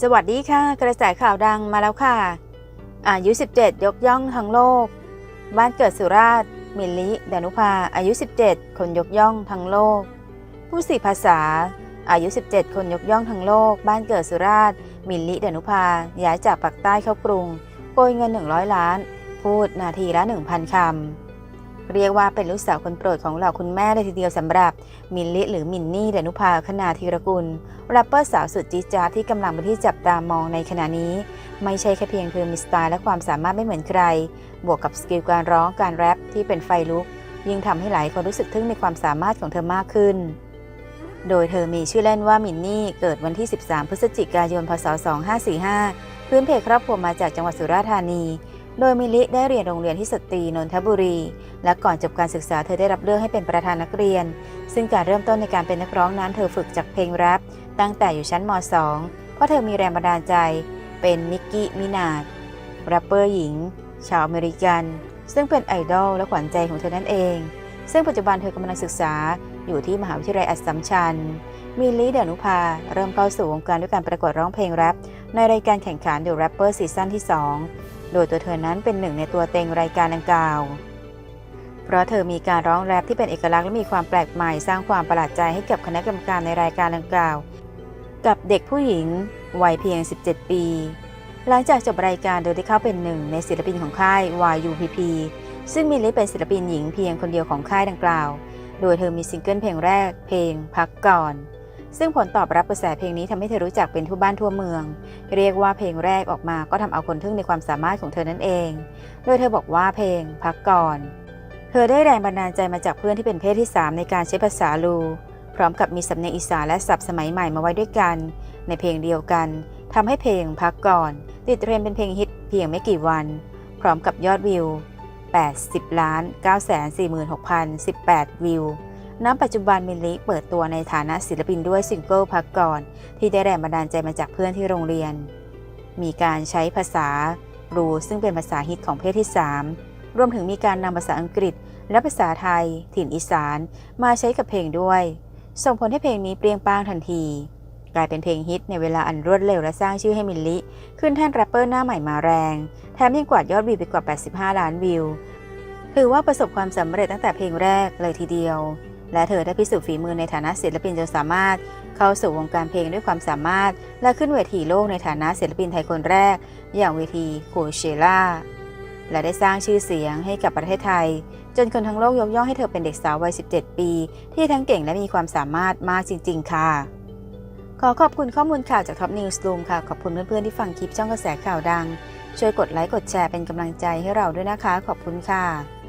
สวัสดีค่ะ กระแสข่าวดังมาแล้วค่ะ อายุ 17 ยกย่องทั้งโลก บ้านเกิดสุราษฎร์มิลลิดานุภาอายุ 17 คนยกย่องทั้งโลก ผู้สี่ภาษา อายุ 17 คนยกย่องทั้งโลก บ้านเกิดสุราษฎร์มิลลิดานุภาย้ายจากปากใต้เข้ากรุงโกยเงิน 100 ล้าน พูดนาทีละ 1,000 คำ เรียกว่าเป็นลูกสาวคนโปรดของเหล่าคุณแม่เลยทีเดียวสำหรับมิลลิหรือมินนี่เดนุภาคณาธีรกุลแรปเปอร์สาวสุดจี๊ดจ๊าดที่กำลังเป็นที่จับตามองในขณะนี้ ไม่ใช่แค่เพียงเธอมีสไตล์และความสามารถไม่เหมือนใคร บวกกับสกิลการร้องการแรปที่เป็นไฟลุก ยิ่งทำให้หลายคนรู้สึกทึ่งในความสามารถของเธอมากขึ้น โดยเธอมีชื่อเล่นว่ามินนี่เกิดวันที่ 13 พฤศจิกายน พศ 2545 พื้นเพครอบครัวมาจากจังหวัดสุราษฎร์ธานี โดยมิลิได้เรียนโรงเรียนที่สตรีนนทบุรี และก่อนจบการศึกษาเธอได้รับเลือกให้เป็นประธานนักเรียน ซึ่งการเริ่มต้นในการเป็นนักร้องนั้นเธอฝึกจากเพลงแรปตั้งแต่อยู่ชั้นม .2 เพราะเธอมีแรงบันดาลใจ เป็นนิกกี้มินาดแรปเปอร์หญิง ชาวอเมริกัน ซึ่งเป็นไอดอลและขวัญใจของเธอนั่นเอง ซึ่งปัจจุบันเธอกำลังศึกษาอยู่ที่มหาวิทยาลัยอัสสัมชัญมิลลิเดนุภาเริ่มเข้าสู่วงการด้วยการประกวดร้องเพลงแรปในรายการแข่งขัน The Rapper ซีซั่นที่ 2 โดยตัวเธอนั้นเป็นหนึ่งในตัวเต็งรายการดังกล่าว เพราะเธอมีการร้องแรปที่เป็นเอกลักษณ์และมีความแปลกใหม่ สร้างความประหลาดใจให้กับคณะกรรมการในรายการดังกล่าว กับเด็กผู้หญิงวัยเพียง 17 ปี หลังจากจบรายการโดยที่เข้าเป็นหนึ่งในศิลปินของค่าย YUPP ซึ่งมิลลิเป็นศิลปินหญิงเพียงคนเดียวของค่ายดังกล่าว โดยเธอมีซิงเกิลเพลงแรกเพลงพักก่อน ซึ่งผลตอบรับกระแสเพลงนี้ทำให้เธอรู้จักเป็นทั่วบ้านทั่วเมือง เรียกว่าเพลงแรกออกมาก็ทำเอาคนทึ่งในความสามารถของเธอนั่นเอง โดยเธอบอกว่าเพลงพักก่อน เธอได้แรงบันดาลใจมาจากเพื่อนที่เป็นเพศที่ 3 ในการใช้ภาษาลู พร้อมกับมีสำเนียงอีสานและศัพท์สมัยใหม่มาไว้ด้วยกัน ในเพลงเดียวกันทำให้เพลงพักก่อน ติดเทรนเป็นเพลงฮิตเพียงไม่กี่วัน พร้อมกับยอดวิว 80 ล้าน 946,018 วิว ณปัจจุบันมิลลิเปิดตัวในฐานะศิลปินด้วยซิงเกิลพักก่อน ที่ได้แรงบันดาลใจมาจากเพื่อนที่โรงเรียน มีการใช้ภาษารูซึ่งเป็นภาษาฮิตของเพศที่ 3 รวมถึงมีการนำภาษาอังกฤษ และภาษาไทย ถิ่นอีสาน มาใช้กับเพลงด้วย ส่งผลให้เพลงนี้เปรี้ยงป้างทันที กลายเป็นเพลงฮิตในเวลาอันรวดเร็วและสร้างชื่อให้มิลลิ ขึ้นแท่นแรปเปอร์หน้าใหม่มาแรง แถมยังกวาดยอดวิวไปกว่า 85 ล้านวิว ถือว่าประสบความสำเร็จตั้งแต่เพลงแรกเลยทีเดียว และเธอได้พิสูจน์ฝีมือในฐานะศิลปินจนสามารถ เข้าสู่วงการเพลงด้วยความสามารถ และขึ้นเวทีโลกในฐานะศิลปินไทยคนแรก อย่างเวทีโคเชล่าและได้สร้างชื่อเสียงให้กับประเทศไทย จนคนทั้งโลกยกย่องให้เธอเป็นเด็กสาววัย 17 ปี ที่ทั้งเก่งและมีความสามารถมากจริง ๆ ค่ะ ขอขอบคุณข้อมูลข่าวจากท็อปนิวส์ลูมค่ะ ขอบคุณเพื่อนๆที่ฟังคลิปช่องกระแสข่าวดัง ช่วยกดไลค์กดแชร์เป็นกำลังใจให้เราด้วยนะคะ ขอบคุณค่ะ